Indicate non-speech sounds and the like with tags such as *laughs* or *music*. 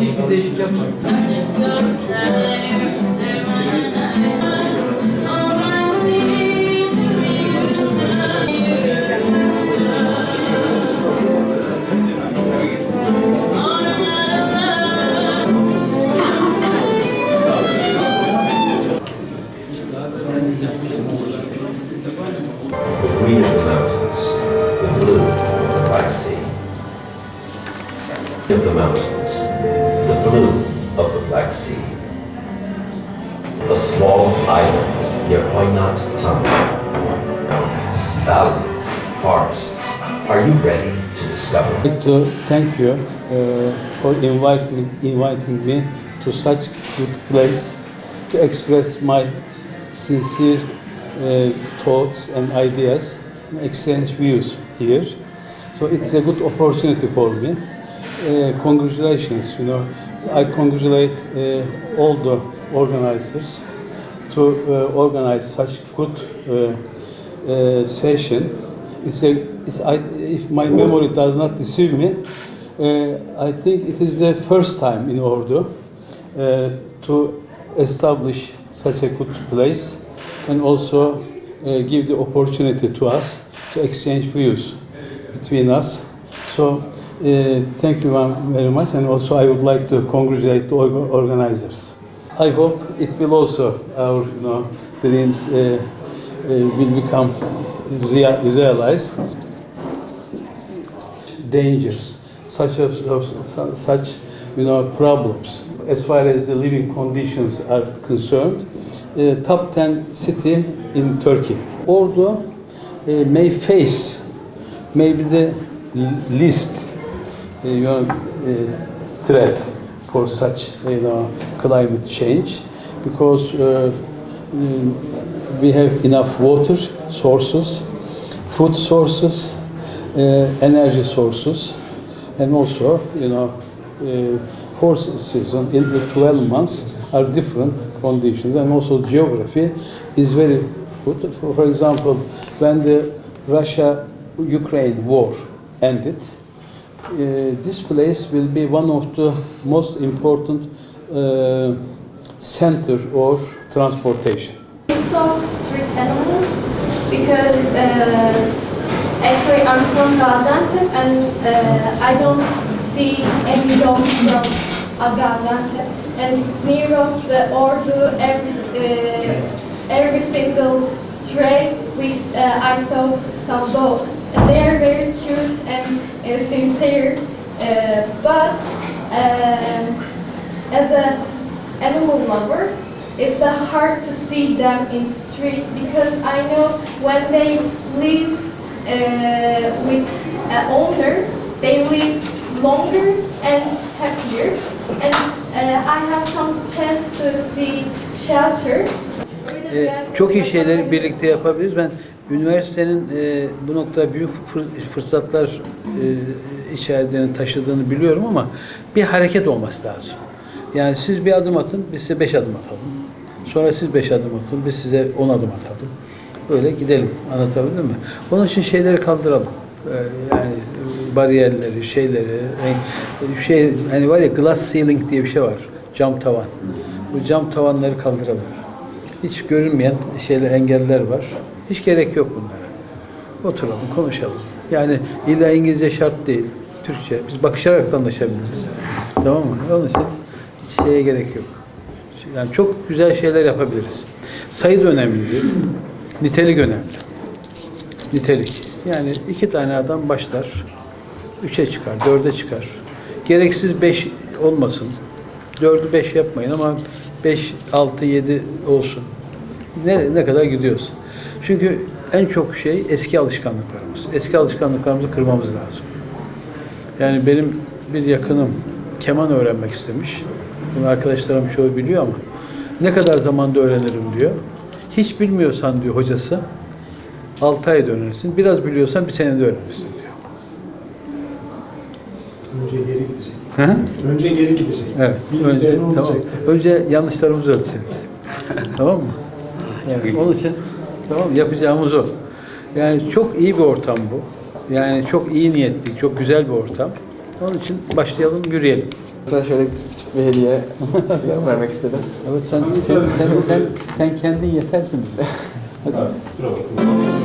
Hiçbir değişik yapmadım. the green of the mountains, the blue of the Black Sea. Of the mountains, Black Sea. A small island near Hoynat Tama. Valleys, forests. Are you ready to discover? I'd like to thank you uh, for inviting, inviting me to such good place to express my sincere uh, thoughts and ideas, and exchange views here. So it's a good opportunity for me. Uh, congratulations, you know, I congratulate uh, all the organizers to uh, organize such good uh, uh, session. It's a, it's, I, if my memory does not deceive me, uh, I think it is the first time in Ordu uh, to establish such a good place and also uh, give the opportunity to us to exchange views between us. So uh, thank you very much and also I would like to congratulate the org- organizers. I hope it will also, our you know, dreams uh, uh, will become rea- realized. Dangers, such as of- such you know problems as far as the living conditions are concerned. Uh, top 10 city in Turkey. Ordu uh, may face maybe the l- uh, you know, uh, threat for such you know, climate change because uh, we have enough water sources, food sources, energy sources, and also you know uh, horse season in the 12 months are different conditions and also geography is very good. For example, when the Russia-Ukraine war ended, this place will be one of the most important uh, center of transportation. street animals because uh, actually I'm from Gaziantep and uh, I don't see any dogs from uh, Gaziantep and near of the Ordu every uh, every single stray we uh, I saw some dogs and they are very cute uh, sincere uh, but uh, as a animal lover, it's uh, hard to see them in street because I know when they live uh, with an owner, they live longer and happier. And uh, I have some chance to see shelter. Ee, çok iyi şeyleri birlikte yapabiliriz. Ben üniversitenin e, bu noktada büyük fır- fırsatlar e, içerdiğini taşıdığını biliyorum ama bir hareket olması lazım. Yani siz bir adım atın, biz size beş adım atalım. Sonra siz beş adım atın, biz size on adım atalım. Böyle gidelim. Anlatabildim mi? Onun için şeyleri kaldıralım. Ee, yani bariyerleri, şeyleri, şey hani var ya glass ceiling diye bir şey var. Cam tavan. Bu cam tavanları kaldıralım. Hiç görünmeyen şeyler, engeller var. Hiç gerek yok bunlara. Oturalım, konuşalım. Yani illa İngilizce şart değil. Türkçe. Biz bakışarak da anlaşabiliriz. Tamam mı? Onun için hiç şeye gerek yok. Yani çok güzel şeyler yapabiliriz. Sayı da önemli değil. Nitelik önemli. Nitelik. Yani iki tane adam başlar. Üçe çıkar, dörde çıkar. Gereksiz beş olmasın. Dördü beş yapmayın ama beş, altı, yedi olsun. Ne, ne kadar gidiyorsun? Çünkü en çok şey eski alışkanlıklarımız. Eski alışkanlıklarımızı kırmamız lazım. Yani benim bir yakınım keman öğrenmek istemiş. Bunu arkadaşlarım çoğu biliyor ama ne kadar zamanda öğrenirim diyor. Hiç bilmiyorsan diyor hocası 6 ayda öğrenirsin. Biraz biliyorsan bir senede öğrenirsin diyor. Önce geri gidecek. Hı. Önce geri gidecek. Evet. Bildiklerini Önce, tamam. Önce yanlışlarımızı ölçeceğiz. *laughs* tamam mı? Yani onun için tamam mı? yapacağımız o. Yani çok iyi bir ortam bu. Yani çok iyi niyetli, çok güzel bir ortam. Onun için başlayalım, yürüyelim. Murat'a şöyle küçük bir hediye *laughs* vermek istedim. Evet sen sen sen sen, sen kendin yetersin bizim. *laughs* Hadi.